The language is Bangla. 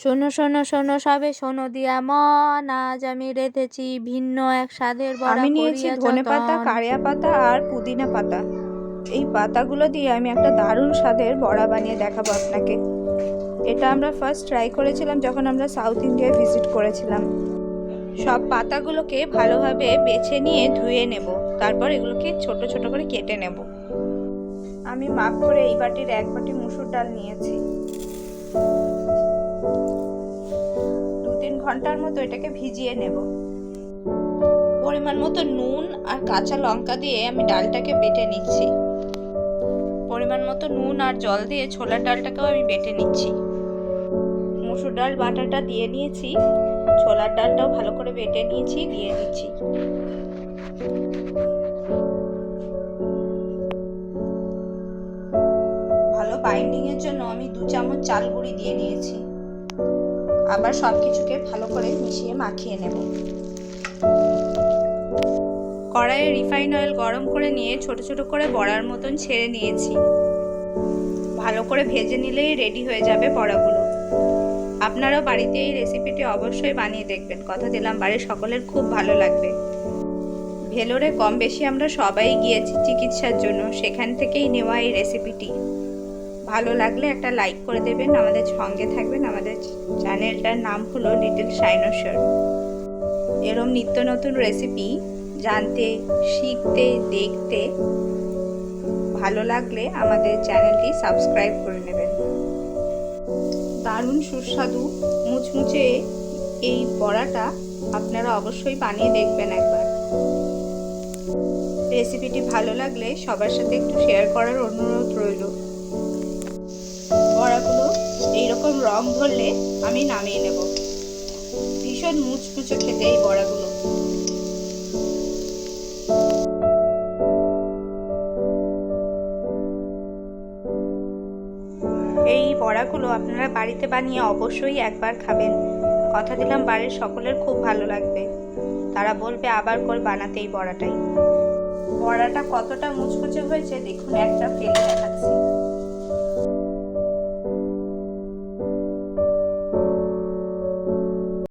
শোনো শোনো শোনো সবে শোনো দিয়া মন আজ আমি রেঁধেছি ভিন্ন এক স্বাদের বড়া আমি নিয়েছি ধনে পাতা। কারিয়া পাতা আর পুদিনা পাতা। এই পাতাগুলো দিয়ে আমি একটা দারুণ স্বাদের বড়া বানিয়ে দেখাবো আপনাকে। এটা আমরা ফার্স্ট ট্রাই করেছিলাম যখন আমরা সাউথ ইন্ডিয়ায় ভিজিট করেছিলাম। সব পাতাগুলোকে ভালোভাবে বেছে নিয়ে ধুয়ে নেব। তারপর এগুলোকে ছোট ছোট করে কেটে নেব। আমি মাপ করে এই বাটির এক বাটি মুসুর ডাল নিয়েছি। ঘণ্টার মতো এটাকে ভিজিয়ে নেব। পরিমাণ মতো নুন আর কাঁচা লঙ্কা দিয়ে আমি ডালটাকে বেটে নিচ্ছি। পরিমাণ মতো নুন আর জল দিয়ে ছোলার ডালটাকেও আমি বেটে নিচ্ছি। মুসুর ডাল, বাটাটা দিয়ে নিয়েছি। ছোলার ডালটাও ভালো করে বেটে নিয়েছি, দিয়ে দিচ্ছি ভালো বাইন্ডিং এর জন্য আমি দু চামচ চাল গুঁড়ি দিয়ে নিয়েছি। আবার সব কিছুকে ভালো করে মিশিয়ে মাখিয়ে নেব। কড়াইয়ে রিফাইন অয়েল গরম করে নিয়ে ছোট ছোট করে বড়ার মতন ছেড়ে নিয়েছি। ভালো করে ভেজে নিলেই রেডি হয়ে যাবে বড়াগুলো। আপনারাও বাড়িতে এই রেসিপিটি অবশ্যই বানিয়ে দেখবেন। কথা দিলাম, বাড়ির সকলের খুব ভালো লাগবে। ভেলোরে কম বেশি আমরা সবাই গিয়েছি চিকিৎসার জন্য। সেখান থেকেই নেওয়া এই রেসিপিটি ভালো লাগলে একটা লাইক করে দেবেন। আমাদের সঙ্গে থাকবেন। আমাদের চ্যানেলটার নাম হলো লিটল সাইনোসর এরম নিত্য নতুন রেসিপি জানতে, শিখতে, দেখতে ভালো লাগলে আমাদের চ্যানেলটি সাবস্ক্রাইব করে নেবেন। দারুণ সুস্বাদু মুচমুচে এই বড়াটা আপনারা অবশ্যই বানিয়ে দেখবেন একবার। রেসিপিটি ভালো লাগলে সবার সাথে একটু শেয়ার করার অনুরোধ রইল। বড়াগুলো এইরকম রং ধরলে আমি নামিয়ে নেব। ভীষণ মুচমুচে খেতে এই বড়াগুলো এই বড়াগুলো আপনারা বাড়িতে বানিয়ে অবশ্যই একবার খাবেন। কথা দিলাম, বাড়ির সকলের খুব ভালো লাগবে। তারা বলবে, আবার করে বানাতে এই বড়াটাই বড়াটা কতটা মুচমুচে হয়েছে, দেখুন, একটা ফেলে দেখাচ্ছি।